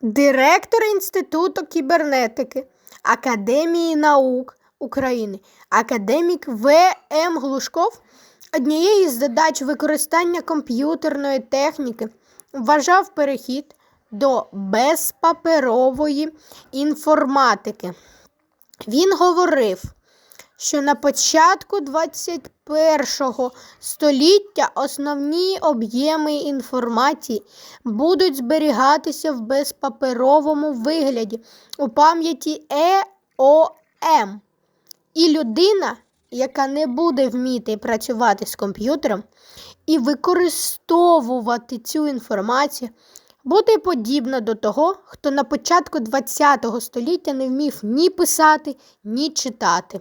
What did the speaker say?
директор Інституту кібернетики Академії наук України, академік В.М. Глушков однією з задач використання комп'ютерної техніки вважав перехід до безпаперової інформатики. Він говорив, що на початку 21 століття основні об'єми інформації будуть зберігатися в безпаперовому вигляді у пам'яті ЕОМ. І людина, яка не буде вміти працювати з комп'ютером і використовувати цю інформацію, буде подібна до того, хто на початку ХХ століття не вмів ні писати, ні читати.